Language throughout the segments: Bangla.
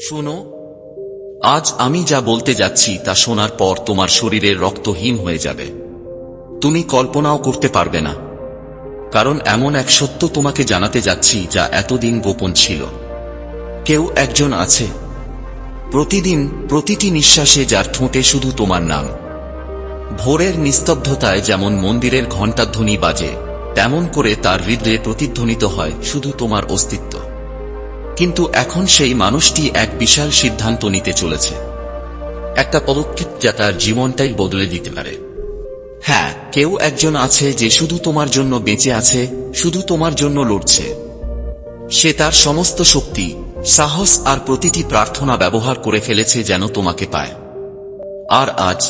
শোনো, আজ আমি যা বলতে যাচ্ছি তা শোনার পর তোমার শরীরের রক্তহীন হয়ে যাবে। তুমি কল্পনাও করতে পারবে না। কারণ এমন এক সত্য তোমাকে জানাতে যাচ্ছি যা এতদিন গোপন ছিল। কেউ একজন আছে। প্রতিদিন প্রতিটি নিঃশ্বাসে যার ঠোঁটে শুধু তোমার নাম। ভোরের নিস্তব্ধতায় যেমন মন্দিরের ঘণ্টাধ্বনি বাজে, তেমন করে তার হৃদয়ে প্রতিধ্বনিত হয় শুধু তোমার অস্তিত্ব। কিন্তু এখন সেই মানুষটি এক বিশাল সিদ্ধান্ত নিতে চলেছে। একটা পদক্ষেপ যা তার জীবনটাই বদলে দিতে পারে। হ্যাঁ কেউ একজন আছে যে শুধু তোমার জন্য বেঁচে আছে, শুধু তোমার জন্য লড়ছে। সে তার সমস্ত শক্তি, সাহস আর প্রতিটি প্রার্থনা ব্যবহার করে ফেলেছে যেন তোমাকে পায়। আর আজ,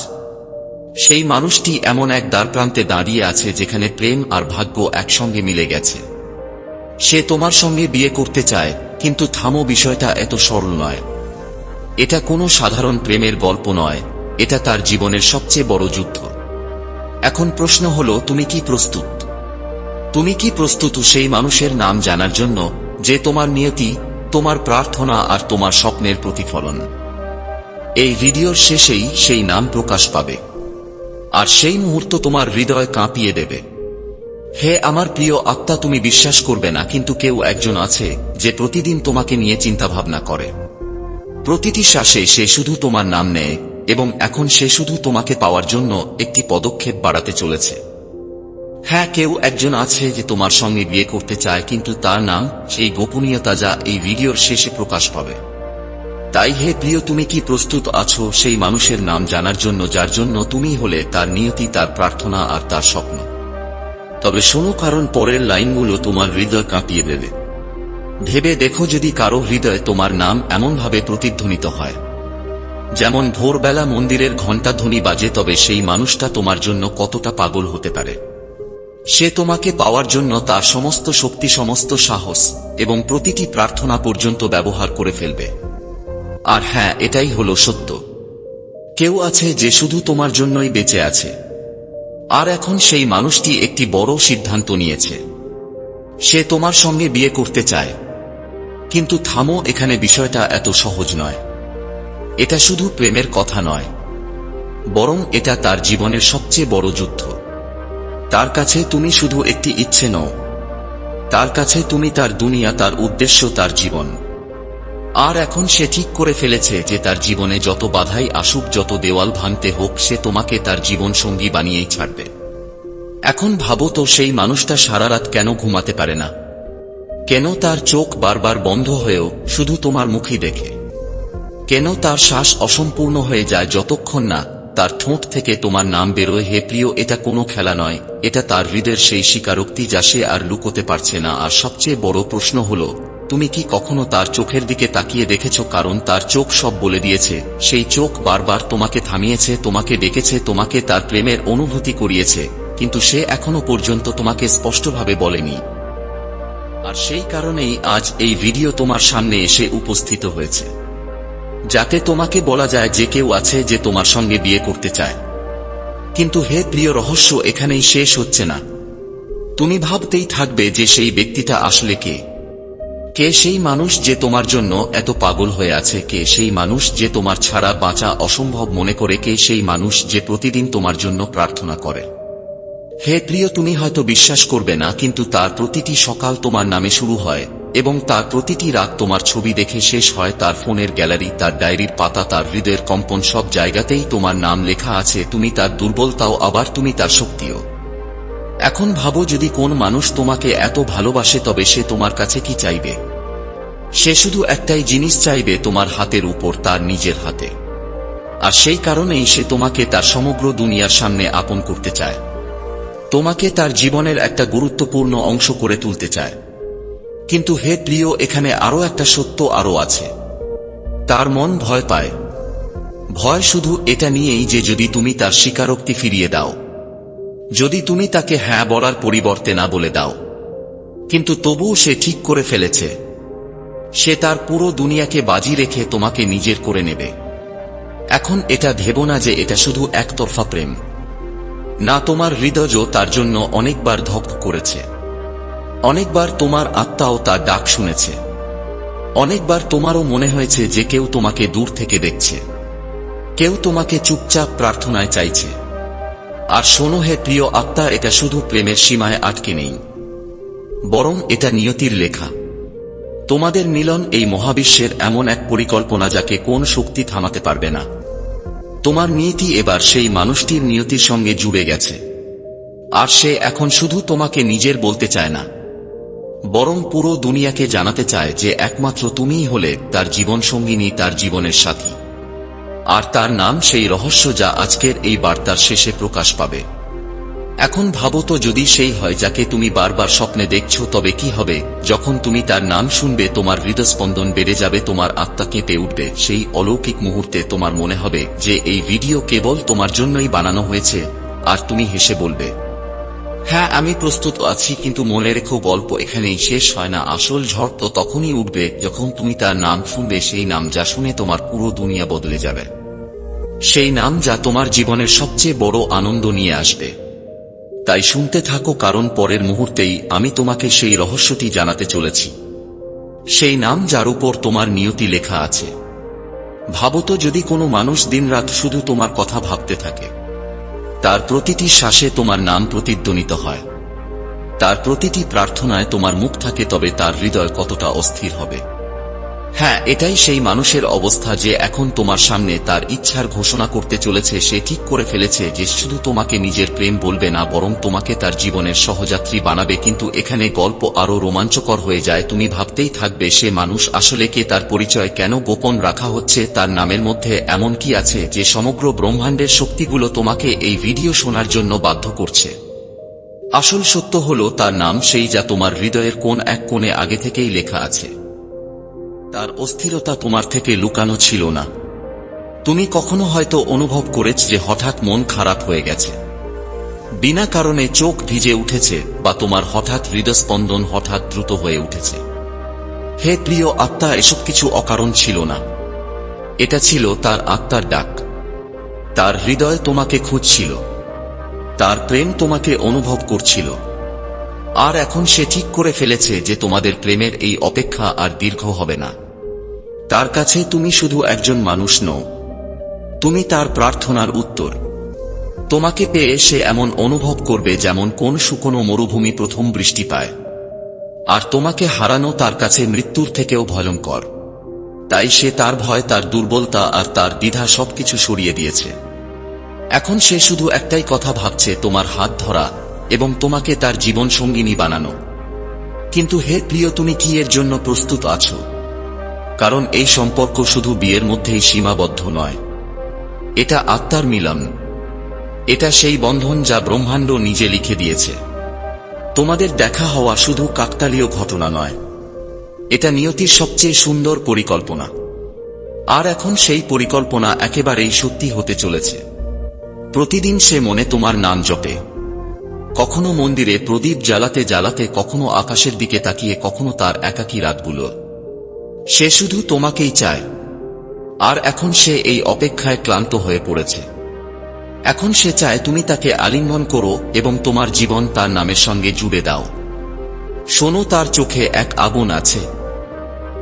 সেই মানুষটি এমন এক দ্বারপ্রান্তে দাঁড়িয়ে আছে যেখানে প্রেম আর ভাগ্য একসঙ্গে মিলে গেছে। সে তোমার সঙ্গে বিয়ে করতে চায় কিন্তু থামো, বিষয়টা এত সরল নয়। এটা কোনো সাধারণ প্রেমের গল্প নয়, এটা তার জীবনের সবচেয়ে বড় যুদ্ধ। এখন প্রশ্ন হল, তুমি কি প্রস্তুত? তুমি কি প্রস্তুত সেই মানুষের নাম জানার জন্য, যে তোমার নিয়তি, তোমার প্রার্থনা আর তোমার স্বপ্নের প্রতিফলন? এই ভিডিওর শেষেই সেই নাম প্রকাশ পাবে। আর সেই মুহূর্ত তোমার হৃদয় কাঁপিয়ে দেবে। হে আমার প্রিয় আত্মা, তুমি বিশ্বাস করবে না, কিন্তু কেউ একজন আছে যে প্রতিদিন তোমাকে নিয়ে চিন্তাভাবনা করে। প্রতিটি শ্বাসে সে শুধু তোমার নাম নেয়, এবং এখন সে শুধু তোমাকে পাওয়ার জন্য একটি পদক্ষেপ বাড়াতে চলেছে। হ্যাঁ কেউ একজন আছে যে তোমার সঙ্গে বিয়ে করতে চায়, কিন্তু তার নাম, সেই গোপনীয়তা যা এই ভিডিওর শেষে প্রকাশ পাবে। তাই হে প্রিয়, তুমি কি প্রস্তুত আছো সেই মানুষের নাম জানার জন্য, যার জন্য তুমি হলে তার নিয়তি, তার প্রার্থনা আর তার স্বপ্ন। তবে শোনো কারণ পরের লাইনগুলো তোমার হৃদয় কাঁপিয়ে দেবে। ভেবে দেখো যদি কারও হৃদয় তোমার নাম এমনভাবে প্রতিধ্বনিত হয়। যেমন ভোরবেলা মন্দিরের ঘণ্টাধ্বনি বাজে তবে সেই মানুষটা তোমার জন্য কতটা পাগল হতে পারে। সে তোমাকে পাওয়ার জন্য তার সমস্ত শক্তি, সমস্ত সাহস এবং প্রতিটি প্রার্থনা পর্যন্ত ব্যবহার করে ফেলবে। আর হ্যাঁ এটাই হলো সত্য। কেউ আছে যে শুধু তোমার জন্যই বেঁচে আছে। আর এখন সেই মানুষটি একটি বড় সিদ্ধান্ত নিয়েছে। সে তোমার সঙ্গে বিয়ে করতে চায়। কিন্তু থামো, এখানে বিষয়টা এত সহজ নয়। এটা শুধু প্রেমের কথা নয়। বরং এটা তার জীবনের সবচেয়ে বড় যুদ্ধ। তার কাছে তুমি শুধু একটি ইচ্ছে নও। তার কাছে তুমি তার দুনিয়া, তার উদ্দেশ্য, তার জীবন। আর এখন সে ঠিক করে ফেলেছে যে তার জীবনে যত বাধাই আসুক, যত দেওয়াল ভাঙতে হোক, সে তোমাকে তার জীবন সঙ্গী বানিয়েই ছাড়বে। এখন ভাবো তো সেই মানুষটা সারা রাত কেন ঘুমাতে পারে না? কেন তার চোখ বারবার বন্ধ হয়েও শুধু তোমার মুখই দেখে? কেন তার শ্বাস অসম্পূর্ণ হয়ে যায় যতক্ষণ না তার ঠোঁট থেকে তোমার নাম বেরোয়, হে প্রিয়, এটা কোনো খেলা নয়। এটা তার হৃদয়ের সেই স্বীকারোক্তি যা সে আর লুকোতে পারছে না। আর সবচেয়ে বড় প্রশ্ন হলো তুমি কি কখনো তার চোখের দিকে তাকিয়ে দেখেছ? কারণ তার চোখ সব বলে দিয়েছে। সেই চোখ বারবার তোমাকে থামিয়েছে, তোমাকে ডেকেছে, তোমাকে তার প্রেমের অনুভূতি করিয়েছে। কিন্তু সে এখনও পর্যন্ত তোমাকে স্পষ্টভাবে বলেনি। আর সেই কারণেই আজ এই ভিডিও তোমার সামনে এসে উপস্থিত হয়েছে। যাতে তোমাকে বলা যায় যে কেউ আছে যে তোমার সঙ্গে বিয়ে করতে চায়। কিন্তু হে প্রিয় রহস্য, এখানেই শেষ হচ্ছে না। তুমি ভাবতেই থাকবে যে সেই ব্যক্তিটা আসলে কে। কে সেই মানুষ যে তোমার জন্য এত পাগল হয়ে আছে? কে সেই মানুষ যে তোমার ছাড়া বাঁচা অসম্ভব মনে করে? কে সেই মানুষ যে প্রতিদিন তোমার জন্য প্রার্থনা করে? হে প্রিয়, তুমি হয়তো বিশ্বাস করবে না, কিন্তু তার প্রতিটি সকাল তোমার নামে শুরু হয়, এবং তার প্রতিটি রাত তোমার ছবি দেখে শেষ হয়, তার ফোনের গ্যালারি, তার ডায়েরির পাতা, তার হৃদয়ের কম্পন সব জায়গাতেই তোমার নাম লেখা আছে, তুমি তার দুর্বলতাও, আবার তুমি তার শক্তিও। এখন ভাবো যদি কোন মানুষ তোমাকে এত ভালোবাসে, তবে সে তোমার কাছে কি চাইবে? সে শুধু একটাই জিনিস চাইবে, তোমার হাতের উপর, তার নিজের হাতে। আর সেই কারণেই সে তোমাকে তার সমগ্র দুনিয়ার সামনে আপন করতে চায়। তোমাকে তার জীবনের একটা গুরুত্বপূর্ণ অংশ করে তুলতে চায়। কিন্তু হে প্রিয়, এখানে আরও একটা সত্য আরও আছে। তার মন ভয় পায়। ভয় শুধু এটা নিয়েই যে যদি তুমি তার স্বীকারোক্তি ফিরিয়ে দাও। যদি তুমি তাকে হ্যাঁ বলার পরিবর্তে না বলে দাও। কিন্তু তবুও সে ঠিক করে ফেলেছে। সে তার পুরো দুনিয়াকে বাজি রেখে তোমাকে নিজের করে নেবে। এখন এটা ভেব না যে এটা শুধু একতরফা প্রেম। না তোমার হৃদয়ও তার জন্য অনেকবার ধক করেছে। অনেকবার তোমার আত্মাও তার ডাক শুনেছে। অনেকবার তোমারও মনে হয়েছে যে কেউ তোমাকে দূর থেকে দেখছে। কেউ তোমাকে চুপচাপ প্রার্থনায় চাইছে। আর শোনো হে প্রিয় আত্মা, এটা শুধু প্রেমের সীমায় আটকে নেই, বরং এটা নিয়তির লেখা। তোমাদের মিলন এই মহাবিশ্বের এমন এক পরিকল্পনা যাকে কোন শক্তি থামাতে পারবে না। তোমার নিয়তি এবার সেই মানুষটির নিয়তির সঙ্গে জুড়ে গেছে, আর সে এখন শুধু তোমাকে নিজের বলতে চায় না, বরং পুরো দুনিয়াকে জানাতে চায় যে একমাত্র তুমিই হলে তার জীবন সঙ্গিনী তার জীবনের সাথী। আর তার নাম সেই রহস্য যা আজকের এই বার্তার শেষে প্রকাশ পাবে। এখন ভাবো তো যদি সেই হয় যাকে তুমি বারবার স্বপ্নে দেখছ, তবে কি হবে? যখন তুমি তার নাম শুনবে, তোমার হৃদস্পন্দন বেড়ে যাবে, তোমার আত্মা কেঁপে উঠবে। সেই অলৌকিক মুহূর্তে তোমার মনে হবে যে এই ভিডিও কেবল তোমার জন্যই বানানো হয়েছে, আর তুমি হেসে বলবে হ্যাঁ আমি প্রস্তুত আছি, কিন্তু মনে রেখো গল্প এখানেই শেষ হয় না। আসল ঝড় তো তখনই উঠবে যখন তুমি তার নাম শুনবে, সেই নাম যা শুনে তোমার পুরো দুনিয়া বদলে যাবে। সেই নাম যা তোমার জীবনের সবচেয়ে বড় আনন্দ নিয়ে আসবে। তাই শুনতে থাকো কারণ পরের মুহূর্তেই আমি তোমাকে সেই রহস্যটি জানাতে চলেছি। সেই নাম যার উপর তোমার নিয়তি লেখা আছে। ভাবো তো যদি কোনো মানুষ দিনরাত শুধু তোমার কথা ভাবতে থাকে। তার প্রতিটি শ্বাসে তোমার নাম প্রতিধ্বনিত হয়। তার প্রতিটি প্রার্থনায় তোমার মুখ থাকে তবে তার হৃদয় কতটা অস্থির হবে। হ্যাঁ এটাই সেই মানুষের অবস্থা যে এখন তোমার সামনে তার ইচ্ছার ঘোষণা করতে চলেছে, সে ঠিক করে ফেলেছে যে শুধু তোমাকে নিজের প্রেম বলবে না, বরং তোমাকে তার জীবনের সহযাত্রী বানাবে। কিন্তু এখানে গল্প আরও রোমাঞ্চকর হয়ে যায়। তুমি ভাবতেই থাকবে, সে মানুষ আসলে কে, তার পরিচয় কেন গোপন রাখা হচ্ছে, তার নামের মধ্যে এমন কি আছে যে সমগ্র ব্রহ্মাণ্ডের শক্তিগুলো তোমাকে এই ভিডিও শোনার জন্য বাধ্য করছে। আসল সত্য হল তার নাম, সেই যা তোমার হৃদয়ের কোন এক কোণে আগে থেকেই লেখা আছে। তার অস্থিরতা তোমার থেকে লুকানো ছিল না। তুমি কখনো হয়তো অনুভব করেছ যে হঠাৎ মন খারাপ হয়ে গেছে। বিনা কারণে চোখ ভিজে উঠেছে বা তোমার হঠাৎ হৃদস্পন্দন হঠাৎ দ্রুত হয়ে উঠেছে। হে প্রিয় আত্মা, এসব কিছু অকারণ ছিল না। এটা ছিল তার আত্মার ডাক। তার হৃদয় তোমাকে খুঁজছিল। তার প্রেম তোমাকে অনুভব করছিল। আর এখন সে ঠিক করে ফেলেছে যে তোমাদের প্রেমের এই অপেক্ষা আর দীর্ঘ হবে না। তার কাছে তুমি শুধু একজন মানুষ নও। তুমি তার প্রার্থনার উত্তর। তোমাকে পেয়ে সে এমন অনুভব করবে যেমন কোন শুকনো মরুভূমি প্রথম বৃষ্টি পায়। আর তোমাকে হারানো তার কাছে মৃত্যুর থেকেও ভয়ঙ্কর। তাই সে তার ভয়, তার দুর্বলতা আর তার দ্বিধা সবকিছু সরিয়ে দিয়েছে। এখন সে শুধু একটাই কথা ভাবছে, তোমার হাত ধরা এবং তোমাকে তার জীবন সঙ্গিনী বানানো। কিন্তু হে প্রিয়, তুমি কি এর জন্য প্রস্তুত আছো? কারণ এই সম্পর্ক শুধু বিয়ের মধ্যেই সীমাবদ্ধ নয়। এটা আত্মার মিলন। এটা সেই বন্ধন যা ব্রহ্মাণ্ড নিজে লিখে দিয়েছে। তোমাদের দেখা হওয়া শুধু কাকতালীয় ঘটনা নয়। এটা নিয়তির সবচেয়ে সুন্দর পরিকল্পনা। আর এখন সেই পরিকল্পনা একেবারেই সত্যি হতে চলেছে। প্রতিদিন সে মনে তোমার নাম জপে। কখনো মন্দিরে প্রদীপ জ্বালাতে জ্বালাতে, কখনো আকাশের দিকে তাকিয়ে, কখনো তার একাকী রাতগুলো। সে শুধু তোমাকেই চায়। আর এখন সে এই অপেক্ষায় ক্লান্ত হয়ে পড়েছে। এখন সে চায় তুমি তাকে আলিঙ্গন করো এবং তোমার জীবন তার নামের সঙ্গে জুড়ে দাও। শোনো, তার চোখে এক আগুন আছে।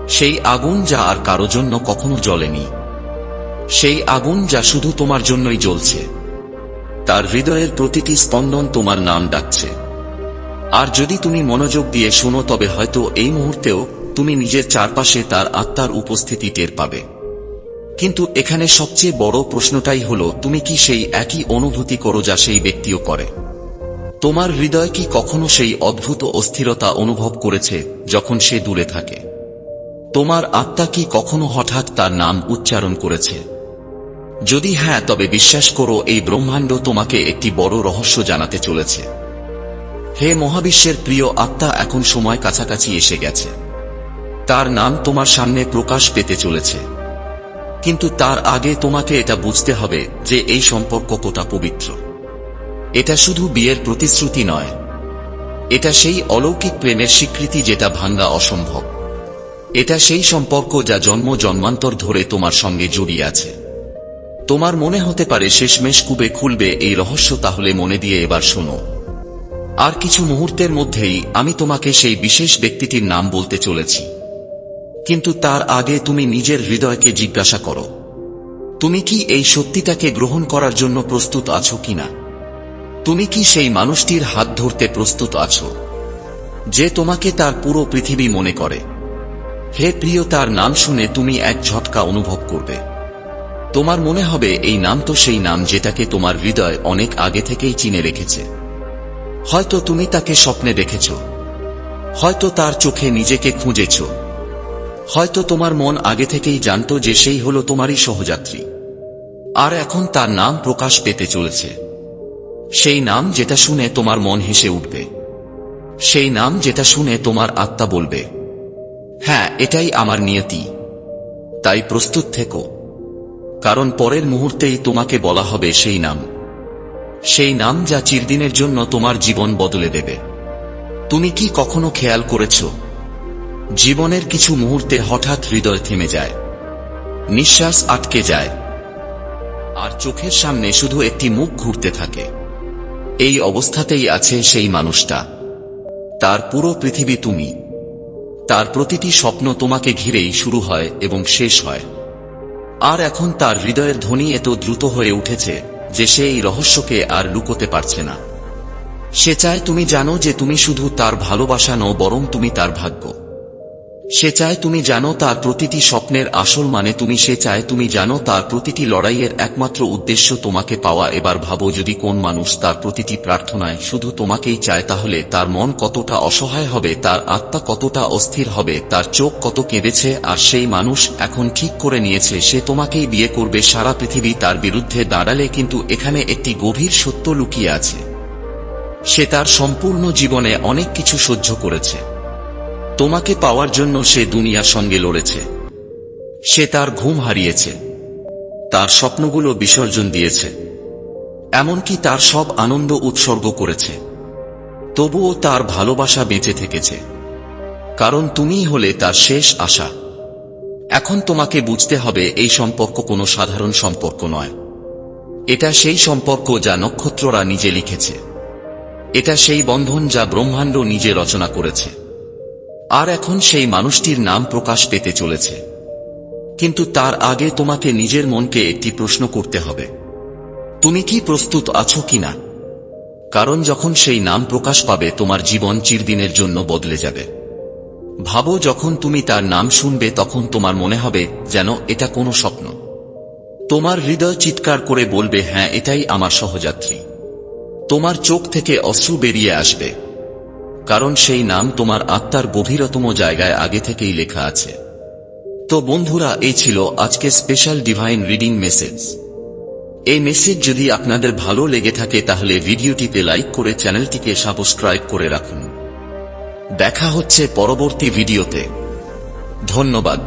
সেই আগুন যা আর কারও জন্য কখনো জ্বলেনি। সেই আগুন যা শুধু তোমার জন্যই জ্বলছে। তার হৃদয়ের প্রতিটি স্পন্দন তোমার নাম ডাকছে। আর যদি তুমি মনোযোগ দিয়ে শোনো, তবে হয়তো এই মুহূর্তেও তুমি নিজের চারপাশে তার আত্মার উপস্থিতি টের পাবে। কিন্তু এখানে সবচেয়ে বড় প্রশ্নটাই হল, তুমি কি সেই একই অনুভূতি করো যা সেই ব্যক্তিও করে? তোমার হৃদয় কি কখনো সেই অদ্ভুত অস্থিরতা অনুভব করেছে যখন সে দূরে থাকে? তোমার আত্মা কি কখনো হঠাৎ তার নাম উচ্চারণ করেছে? যদি হ্যাঁ তবে বিশ্বাস করো, এই ব্রহ্মাণ্ড তোমাকে একটি বড় রহস্য জানাতে চলেছে। হে মহাবিশ্বের প্রিয় আত্মা, এখন সময় কাছাকাছি এসে গেছে। তার নাম তোমার সামনে প্রকাশ পেতে চলেছে। কিন্তু তার আগে তোমাকে এটা বুঝতে হবে যে এই সম্পর্ক কতটা পবিত্র। এটা শুধু বিয়ের প্রতিশ্রুতি নয়। এটা সেই অলৌকিক প্রেমের স্বীকৃতি যেটা ভাঙ্গা অসম্ভব। এটা সেই সম্পর্ক যা জন্ম জন্মান্তর ধরে তোমার সঙ্গে জড়িয়ে আছে। তোমার মনে হতে পারে শেষমেশ কুবে খুলবে এই রহস্য, তাহলে মনে দিয়ে এবার শোনো। আর কিছু মুহূর্তের মধ্যেই আমি তোমাকে সেই বিশেষ ব্যক্তিটির নাম বলতে চলেছি। কিন্তু তার আগে তুমি নিজের হৃদয়কে জিজ্ঞাসা করো। তুমি কি এই সত্যিটাকে গ্রহণ করার জন্য প্রস্তুত আছো কিনা? তুমি কি সেই মানুষটির হাত ধরতে প্রস্তুত আছো, যে তোমাকে তার পুরো পৃথিবী মনে করে? হে প্রিয়, তার নাম শুনে তুমি এক ঝটকা অনুভব করবে। তোমার মনে হবে এই নাম তো সেই নাম যেটাকে তোমার হৃদয় অনেক আগে থেকেই চিনে রেখেছে। হয়তো তুমি তাকে স্বপ্নে দেখেছ। হয়তো তার চোখে নিজেকে খুঁজেছ। হয়তো তোমার মন আগে থেকেই জানত যে সেই হল তোমারই সহযাত্রী। আর এখন তার নাম প্রকাশ পেতে চলেছে। সেই নাম যেটা শুনে তোমার মন হেসে উঠবে। সেই নাম যেটা শুনে তোমার আত্মা বলবে হ্যাঁ এটাই আমার নিয়তি। তাই প্রস্তুত থেকো। কারণ পরের মুহূর্তেই তোমাকে বলা হবে সেই নাম। সেই নাম যা চিরদিনের জন্য তোমার জীবন বদলে দেবে। তুমি কি কখনো খেয়াল করেছ জীবনের কিছু মুহূর্তে হঠাৎ হৃদয় থেমে যায়। নিঃশ্বাস আটকে যায়। আর চোখের সামনে শুধু একটি মুখ ঘুরতে থাকে। এই অবস্থাতেই আছে সেই মানুষটা। তার পুরো পৃথিবী তুমি। তার প্রতিটি স্বপ্ন তোমাকে ঘিরেই শুরু হয় এবং শেষ হয়। আর এখন তার হৃদয়ের ধ্বনি এত দ্রুত হয়ে উঠেছে যে সে এই রহস্যকে আর লুকোতে পারছে না। সে চায় তুমি জানো যে তুমি শুধু তার ভালোবাসা নও, বরং তুমি তার ভাগ্য। সে চায় তুমি জানো তার প্রতিটি স্বপ্নের আসল মানে তুমি সে চায় তুমি জানো তার প্রতিটি লড়াইয়ের একমাত্র উদ্দেশ্য তোমাকে পাওয়া। এবার ভাবো যদি কোন মানুষ তার প্রতিটি প্রার্থনায় শুধু তোমাকেই চায় তাহলে তার মন কতটা অসহায় হবে, তার আত্মা কতটা অস্থির হবে, তার চোখ কত কেঁদেছে আর সেই মানুষ এখন ঠিক করে নিয়েছে, সে তোমাকেই বিয়ে করবে। সারা পৃথিবী তার বিরুদ্ধে দাঁড়ালে কিন্তু এখানে একটি গভীর সত্য লুকিয়ে আছে। সে তার সম্পূর্ণ জীবনে অনেক কিছু সহ্য করেছে। তোমাকে পাওয়ার জন্য সে দুনিয়ার সঙ্গে লড়েছে। সে তার ঘুম হারিয়েছে। তার স্বপ্নগুলো বিসর্জন দিয়েছে। এমনকি তার সব আনন্দ উৎসর্গ করেছে। তবুও তার ভালোবাসা বেঁচে থেকেছে। কারণ তুমিই হলে তার শেষ আশা। এখন তোমাকে বুঝতে হবে এই সম্পর্ক কোনো সাধারণ সম্পর্ক নয়। এটা সেই সম্পর্ক যা নক্ষত্ররা নিজে লিখেছে। এটা সেই বন্ধন যা ব্রহ্মাণ্ড নিজে রচনা করেছে। আর এখন সেই মানুষটির নাম প্রকাশ পেতে চলেছে। কিন্তু তার আগে তোমাকে নিজের মনকে একটি প্রশ্ন করতে হবে। তুমি কি প্রস্তুত আছো কিনা? কারণ যখন সেই নাম প্রকাশ পাবে, তোমার জীবন চিরদিনের জন্য বদলে যাবে। ভাবো, যখন তুমি তার নাম শুনবে, তখন তোমার মনে হবে যেন এটা কোনো স্বপ্ন। তোমার হৃদয় চিৎকার করে বলবে হ্যাঁ এটাই আমার সহযাত্রী। তোমার চোখ থেকে অশ্রু বেরিয়ে আসবে। কারণ সেই নাম তোমার আত্মার গভীরতম জায়গায় আগে থেকেই লেখা আছে। তো বন্ধুরা এই ছিল আজকে স্পেশাল ডিভাইন রিডিং মেসেজ এই মেসেজ যদি আপনাদের ভালো লেগে থাকে, তাহলে ভিডিওটিতে লাইক করে চ্যানেলটিকে সাবস্ক্রাইব করে রাখুন। দেখা হচ্ছে পরবর্তী ভিডিওতে। ধন্যবাদ।